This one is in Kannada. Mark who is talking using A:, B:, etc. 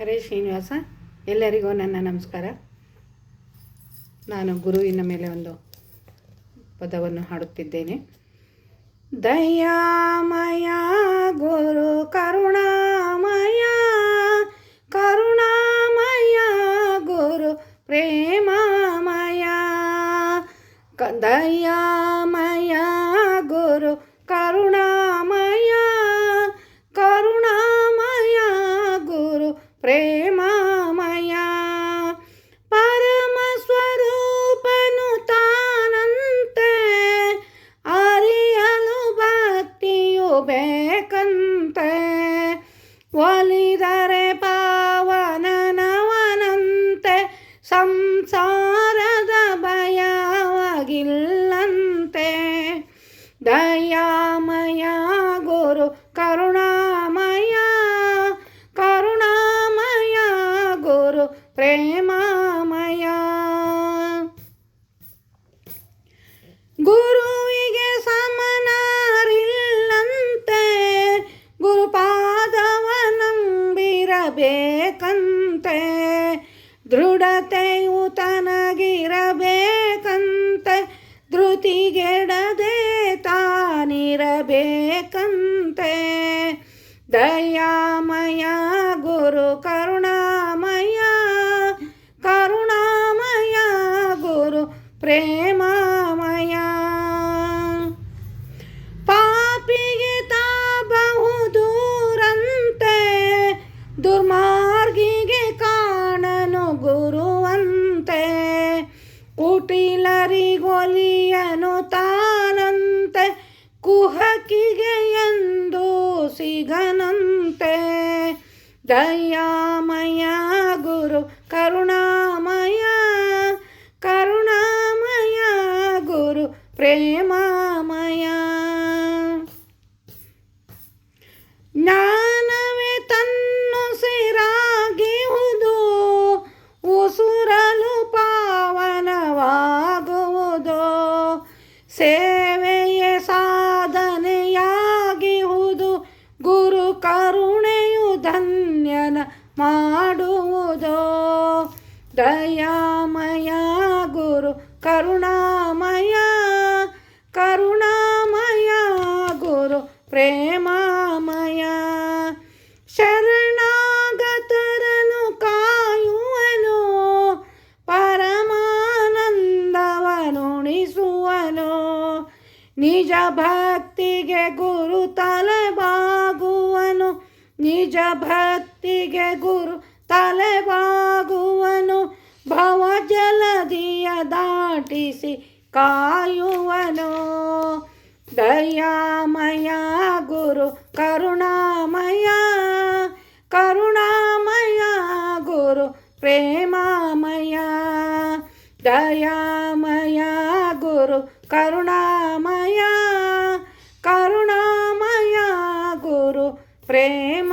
A: ಹರೇ ಶ್ರೀನಿವಾಸ, ಎಲ್ಲರಿಗೂ ನನ್ನ ನಮಸ್ಕಾರ. ನಾನು ಗುರುವಿನ ಮೇಲೆ ಒಂದು ಪದವನ್ನು ಹಾಡುತ್ತಿದ್ದೇನೆ. ದಯಾಮಯ ಗುರು, ಕರುಣಾಮಯ ಕರುಣಾಮಯ ಗುರು, ಪ್ರೇಮಾಮಯ ದಯಾಮಯ ಬೇಕಂತೆ ಒಲಿದರೆ ಪಾವನನವನಂತೆ ಸಂಸಾರದ ಭಯವಾಗಿಲ್ಲಂತೆ. ದಯಾಮಯ ಗುರು ಕರುಣಾಮಯ ಕರುಣಾಮಯ ಗುರು ಪ್ರೇಮಾಮಯ. ಗುರುವಿಗೆ ನಂಬಿರಬೇಕಂತೆ ದೃಢತೆಯು ತನಗಿರಬೇಕಂತೆ. ಧೃತಿಗೆಡದೆ ತಾನಿರಬೇಕಂತೆ. ದಯಾಮಯ ಗುರು ಕರುಣಾಮಯ ಕರುಣಾಮಯ ಗುರು ಪ್ರೇಮಮಯ ಕುಹಕಿಗೆ ಎಂದು ಸಿಗನಂತೆ. ದಯಾಮಯ ಗುರು ಕರುಣಾಮಯ ಕರುಣಾಮಯ ಗುರು ಪ್ರೇಮಮಯ ದಯಾಮಯ ಗುರು, ಕರುಣಾಮಯ ಕರುಣಾಮಯ ಗುರು, ಪ್ರೇಮಾಮಯ. ಶರಣಾಗತರನು ಕಾಯುವನು, ಪರಮಾನಂದವನುಣಿಸುವನು. ನಿಜ ಭಕ್ತಿಗೆ ಗುರು ತಲೆಬಾಗುವನು, ನಿಜ ಭಕ್ತಿಗೆ ಗುರು ಕರುಣಿಸಿ ಕಾಯುವನೋ ದಯಾಮಯ ಗುರು ಕರುಣಾಮಯ ಕರುಣಾಮಯ ಗುರು ಪ್ರೇಮಾಮಯ ದಯಾಮಯ ಗುರು ಕರುಣಾಮಯ ಕರುಣಾಮಯ ಗುರು ಪ್ರೇಮ